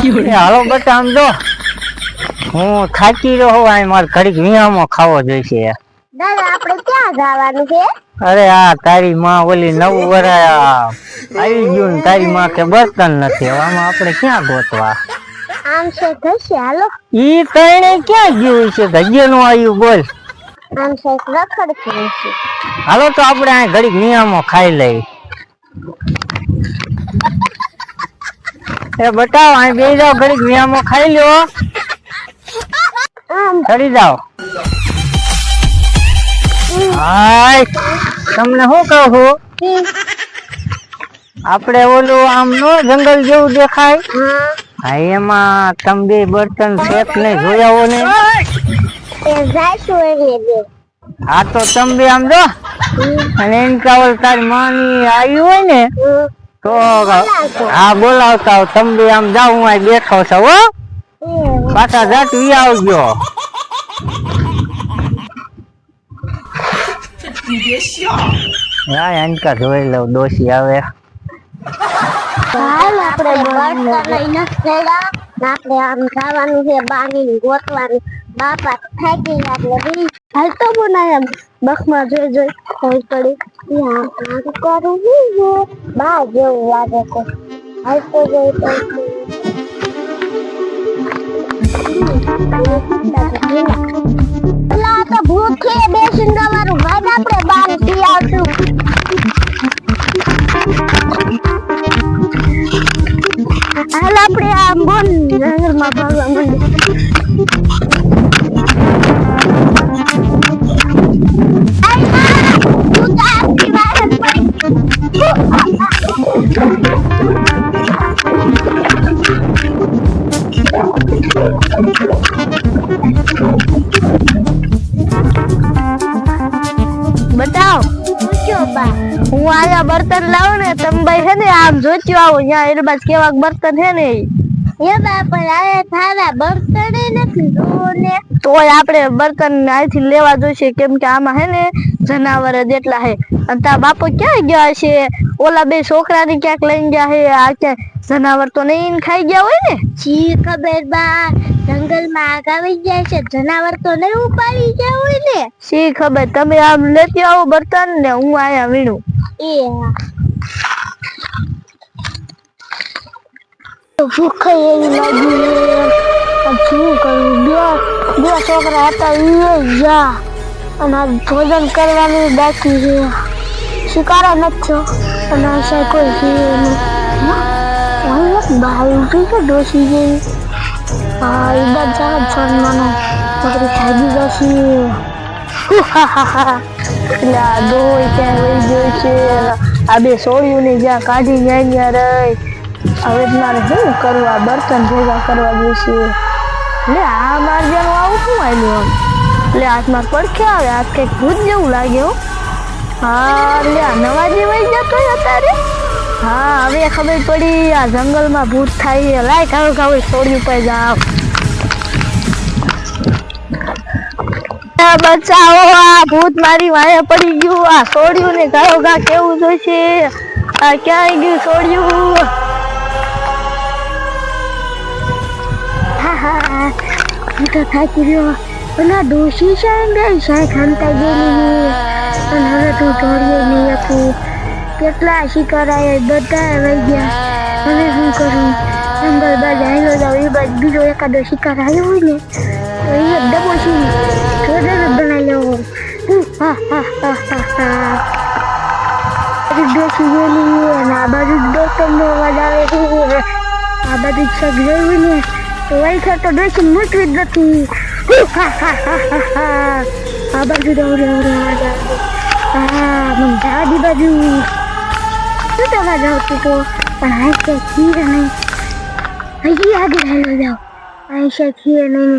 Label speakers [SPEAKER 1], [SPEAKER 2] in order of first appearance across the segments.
[SPEAKER 1] હાલો બટા આમ જો. હું થાકી રહ્યો આ મારે ઘડીક વિયામો ખાવો જોઈશે.
[SPEAKER 2] દાદા આપણે ક્યાં જવાનું છે?
[SPEAKER 1] અરે આ તારી માં ઓલી નવું વરાય આવી ગયું ને તારી માં કે બર્તન નથી. આમાં આપણે ક્યાં ગોતવા?
[SPEAKER 2] આમ છે થશે હાલો.
[SPEAKER 1] ઈ તણે ક્યાં ગયું છે? ધજ્યનું આવ્યું બોલ.
[SPEAKER 2] આમ છે રખડ છે.
[SPEAKER 1] હાલો તો આપણે આ ઘડીક નિયમો ખાઈ લઈ. એ બતાવો, અહીં બે જાઓ, ઘડીક નિયમો ખાઈ લ્યો. ચડી જાઓ. હાય, તમને શું કહું? છું આપણે ઓલું આમ નો જંગલ જેવું દેખાય.
[SPEAKER 2] હા
[SPEAKER 1] હા એમાં તમે બે બર્તન શેક ને જોયા હો ને. આ તો તમે બે આમ જો. અને એની કાવલ તારી માની આવી હોય ને. તો હા બોલાવતા હો તમે બે આમ જાઓ હું અહીં બેઠો છો હો
[SPEAKER 2] એ
[SPEAKER 1] પાછા જાત વી આવજો હા એનકા જોઈ લઉં ડોસી આવે
[SPEAKER 2] હાલ આપણે આપણે આમ જવાનું છે બાની ગોતવાનું. બાપા થાકી ગયા એટલે બી હાલ તો બનાય એમ. બસમાં જોઈ જોઈ ખોઈ પડી. આમ આમ કરું હું જો બા જેવું લાગે જોઈ છે બે સિંગા વાળું ભાગ આપણે બાર હાલ આપણે આ બોન જંગલમાં ભાગવા
[SPEAKER 3] હે આવો ત્યાં એટલે બાજુ કેવાક બર્તન હે ને.
[SPEAKER 2] એ. બા પણ હવે થારા બર્તન નથી જોવો ને
[SPEAKER 3] તોય આપણે બર્તન અહીંથી લેવા જોઈશે કેમ કે આમાં હે ને જનાવર જ એટલા હે. અને તારા બાપો ક્યાં ગયા છે ઓલા બે છોકરાને ક્યાંક લઈને ગયા હે? આ ક્યાં જનાવર તો નહીં ખાઈ ગયા હોય ને?
[SPEAKER 2] જી ખબર બા. જંગલમાં આગ આવી ગયા છે જનાવર તો નહીં ઉપાડી ગયા હોય ને.
[SPEAKER 3] શી ખબર? તમે આમ લેતી આવો બર્તન ને હું આયા વીણું.
[SPEAKER 2] એ હા. ભૂખ એવી લાગી શું કરું બે બે છોકરા હતા એ ગયા અને ભોજન કરવાનું બાકી છે શિકારા નથી અને આ કોઈ છે બહાર ઉઠી છે ડોસી જેવી હા એ બાદ જાણે છોડવાનો હા હા હા
[SPEAKER 3] એટલે આ દોય ક્યાં વહી ગયો છે આ બે સોળિયું ને જ્યાં કાઢી ન્યા ન્યા રહી હવે જ મારે શું કરવું આ બર્તન ભેગા કરવા જોઈશે એટલે આ બાર જેનું આવું શું આવ્યું એટલે હાથમાં પડખે આવે, હાથ કંઈક ભૂત જેવું લાગે હો. એટલે આ નવા જેવાઈ જતો અત્યારે? હા, હવે ખબર પડી, આ જંગલમાં ભૂત થાય લાય કાવ કાવ છોડી પર જાવ બચાવો, આ ભૂત મારી વાયા પડી ગયું. આ છોડ્યું ને, ગાયો ગા કેવું જોઈશે આ ક્યાં ગયું સોડ્યું
[SPEAKER 2] હું તો થાકી રહ્યો. અને આ ડોશી છે ને શાય ખાનતા ગયેલી અને હવે તું દોડીએ નહીં હતું કેટલા શિકારાએ બધા વહી ગયા. હવે શું કરું? જંગલ બાજુ હાલો જાવ એ બાદ બીજો એકાદો શિકાર આવ્યો હોય ને તો એ ડબો છે જોડે જ બનાવી લેવો હું, હા હા હા હા. ડોસી ગયેલી અને આ બાજુ દોસ્તનો અવાજ આવે છે. આ નથી હું, હા હા હા હા હા આ બાજુ દોડે દોડે આ બાજુ શું તમે અવાજ આવતો તો પણ આ છે ખીર નહીં હજી આગળ હેલો જાઓ છે ખીર નહીં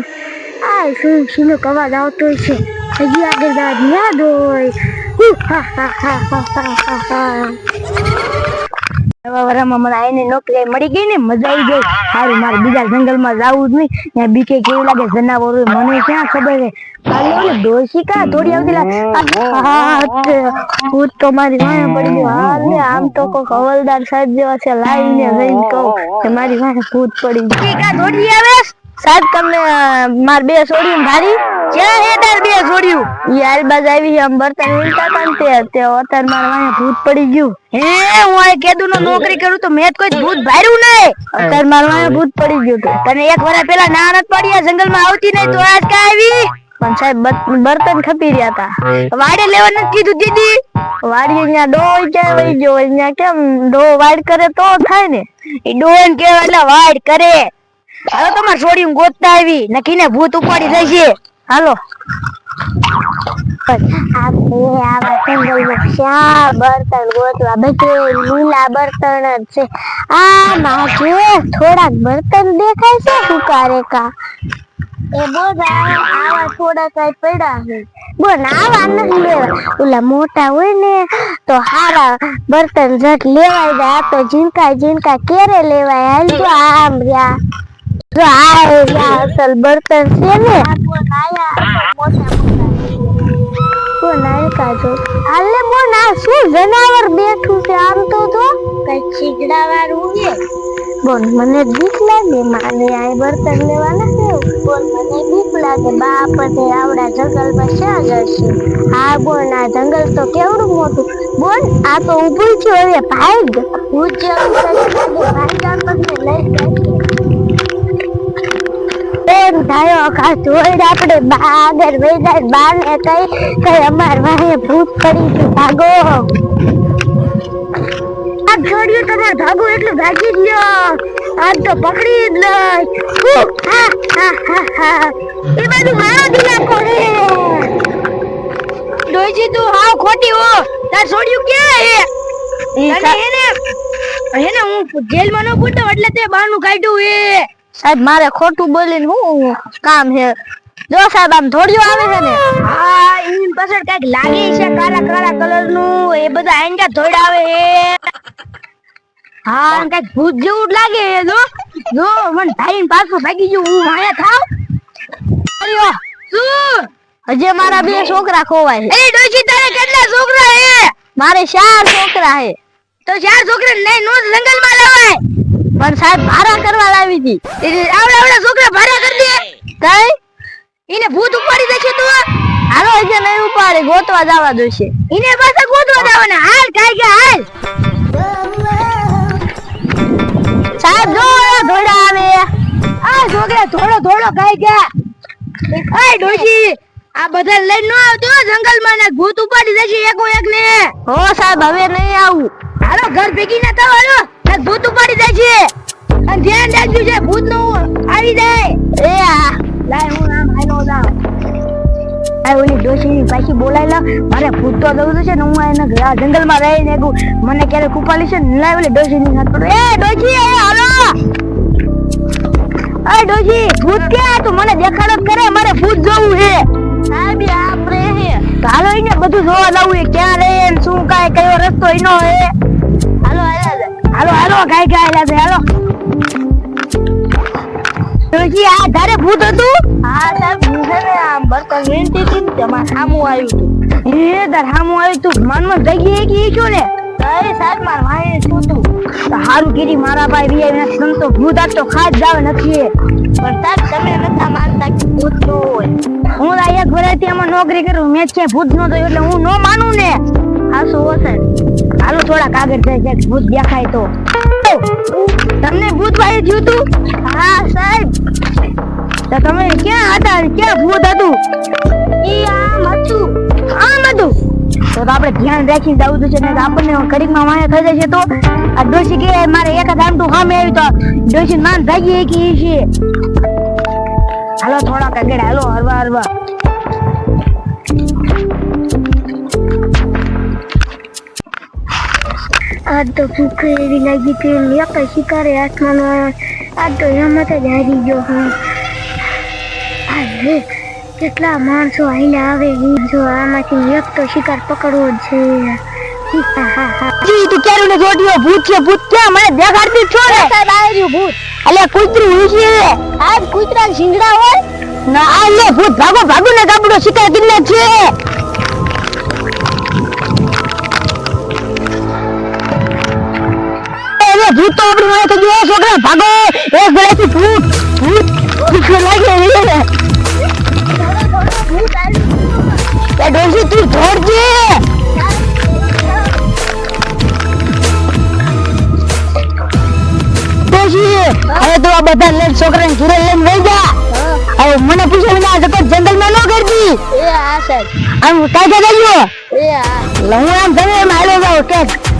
[SPEAKER 2] આ શું શીનો અવાજ આવતો છે હજી આગળ દાદ યાદ હોય હા હા હા હા હા હા
[SPEAKER 4] નવા વરામાં મને આઈને નોકરી મળી ગઈ ને મજા આવી ગઈ સારું મારે બીજા જંગલમાં જવું જ નહીં ત્યાં બીકે કેવું લાગે જનાવરો મને ક્યાં ખબર છે કાલે ઓલી ડોશી થોડી આવતી ભૂત તો મારી વાંહે પડી ગયું હાલ ને આમ તો કોક હવલદાર સાહેબ જેવા છે લાવીને જઈને કહું મારી વાંહે ભૂત પડી ગઈ થોડી આવે સાહેબ તમને માર બે છોડ્યું ભારી ક્યાં હે તાર બે છોડ્યું ઈ આલબાજ આવી છે આમ બર્તન વીણતા તે તે અત્યારે ભૂત પડી ગયું. હે હું આ કેદુ નો નોકરી કરું તો મેં કોઈ ભૂત ભાર્યું નહીં. અત્યારે મારા વાંહે ભૂત પડી ગયું તું તને એક વર્ષ પેલા ના જંગલમાં આવતી નહીં તો આજ કા આવી? પણ સાહેબ બર્તન ખપી રહ્યા હતા. વાડે લેવા નથી કીધું દીદી. વાડી અહીંયા ડો ક્યાં વહી ગયો? અહીંયા કેમ ડો વાડ કરે તો થાય ને? એ ડોન કે એટલે વાડ કરે. હવે તમારે છોડી ગોતતા આવી. નકીને ભૂત ઉપાડી જશે હાલો.
[SPEAKER 5] થોડાક બર્તન દેખાય છે છે. બોલ, આવા નથી લેવા. ઓલા મોટા હોય ને, તો હારા બર્તન જટ લેવાય જાય તો જીનકા જીનકા ક્યારે લેવાય. હાલ તો આમ રહ્યા. જો આ અસલ બર્તન છે ને. બોન આયકા જો? હાલે બોન આ શું જનાવર બેઠું છે આમ તો જો? કઈ છીગડા વાળું છે? બોન મને બીક લાગે માને આ બર્તન લેવાના નથી બોન મને બીક લાગે બા આપણને આવડા જંગલમાં ક્યાં જશે? હા બોન આ જંગલ તો કેવડું મોટું. બોન આ તો ઊભું છે હવે ભાઈ હું લઈ જાય એમ થયો કા જોઈડ આપણે બાગર વેદાર બાને કઈ કઈ અમાર વાહે ભૂત કરી ગયું ભાગો. આ છોડ્યું તમાર ભાગો એટલે ભાગી જ લ્યો. આજ તો પકડી જ લઈ હા હા હા હા. એ બધું મારો દિલાકો કોરે
[SPEAKER 4] ડોજી તું હાવ ખોટી હો. તાર છોડ્યું ક્યાં હે? તને હેને હેને હું જેલમાં ન પૂછતો એટલે તે બહારનું કાઢ્યું હે. સાહેબ મારે ખોટું બોલીને હું કામ છે જો સાહેબ આમ થોડીઓ આવે છે ને? હા એની પાછળ કંઈક લાગે છે કાળા કાળા કલરનું એ બધા આંગા થોડા આવે છે હા કંઈક ભૂત જેવું લાગે છે જો. જો મને ધારીને પાછું ભાગી ગયું હું માયા થાવ. અરે શું? હજે મારા બે છોકરા ખોવાય એ ડોશી તારે કેટલા છોકરા હે? મારે ચાર છોકરા હે તો ચાર છોકરા નહીં નો જંગલમાં લાવાય. પણ સાહેબ ભારા કરવા લાવી હતી. આવડે આવડે છોકરા ભારા કરી દે. કઈ? એને ભૂત ઉપાડી દેશે તું? હાલો હજે નહીં ઉપાડે ગોતવા જવા દેશે. એને પાછા ગોતવા જવાના. હાલ કાઈ કે હાલ. સાહેબ જો ધોડા આવે. આ છોકરા ધોળો ધોળો કાઈ ગયા કઈ ડોશી આ બધા લઈને નો આવતો જંગલમાં ને ભૂત ઉપાડી દેશે એકો એક ને હો સાહેબ હવે નહીં આવું. હાલો ઘર ભેગી ના થાવ હાલો. ને ભૂત ઉપાડી દેશે અને ધ્યાન રાખજો છે ભૂતનું આવી જાય. એ આ લાય હું આમ હાલો જાઉં. આ ઓલી ડોશીની પાછી બોલાઈ લા. મારે ભૂત તો દઉં છે ને હું એને આ જંગલમાં રહી ને મને ક્યારે કુપાલી છે ને લાય ઓલી ડોશીની સાથે પડું એ ડોશી એ હાલો. અરે ડોશી ભૂત ક્યાં તું? મને દેખાડો કરે મારે ભૂત જોવું છે. સાહેબ આપણે હે. હાલો એને બધું જોવા લાવું એ ક્યાં રહે ને શું કાય કયો રસ્તો એનો હે? હાલો હાલો કઈ કઈ આવેલા છે હાલો. તુલસી આ ધારે ભૂત હતું? હા સાહેબ ભૂત ને આમ બર્તન વીણતી હતી ને તેમાં સામું આવ્યું હતું. એ તાર સામું આવ્યું તું મનમાં જગ્યાએ કે ઈ શું ને તારે સાહેબ માર ભાઈ શું તું હારું કીધી મારા ભાઈ બી આવીને તમ તો ભૂત આજ તો ખાસ જાવે નથી પણ સાહેબ તમે નતા માનતા કે ભૂત નો હોય. હું આ એક વર્ષથી આમાં નોકરી કરું મેં છે ભૂત નો થયું એટલે હું નો માનું ને. હા શું હશે? હાલો થોડા કાગળ જાય જાય ભૂત દેખાય તો. તમને ભૂત ભાઈ થયું તું હા, સાહેબ. તો તમે ક્યાં હતા ક્યાં ભૂત હતું? ઈ આમ હતું આમ હતું. તો આપણે ધ્યાન રાખીને જવું છે ને આપણને કડીકમાં માયા થઈ જશે તો. આ ડોશી કે મારે એક જ આમટું સામે આવ્યું તો ડોશી માન ભાગી કે છે. હાલો થોડાક આગળ, હાલો હરવા હરવા.
[SPEAKER 5] આ તો ભૂખ એવી લાગી ને એક શિકારે હાથમાં. આ તો હિંમત જ હારી ગયો હું લે કેટલા માણસો હાલ્યા આવે જો આમાંથી એક તો શિકાર પકડવો જ છે
[SPEAKER 4] જી તું કેરું ને જોડ્યો ભૂત છે ભૂત ક્યાં મને દેખાડતી છો ને
[SPEAKER 5] સાહેબ આવ્યું ભૂત
[SPEAKER 4] અલે કૂતરું હોય છે
[SPEAKER 5] આ કૂતરા શિંગડા હોય
[SPEAKER 4] ના આ લે ભૂત ભાગો ભાગો ને ગાબડો શિકાર કિલ્લે છે અરે ભૂત તો આપણી મને તો જો છોકરા ભાગો. એક ગળેથી ભૂત ભૂત ભૂત લાગે રે
[SPEAKER 5] ભૂત આવ્યું
[SPEAKER 4] એ ડોસી તું ધોડજે ડોસી હવે તો આ બધા લેટ છોકરાને ઘરે લઈને વઈ જા. હવે મને પૂછે વિના જગત જંગલમાં ન કરતી.
[SPEAKER 5] એ હા સાહેબ.
[SPEAKER 4] આમ કાઢે જજો
[SPEAKER 5] એ હા.
[SPEAKER 4] હું આમ તમે એમ જાવ કે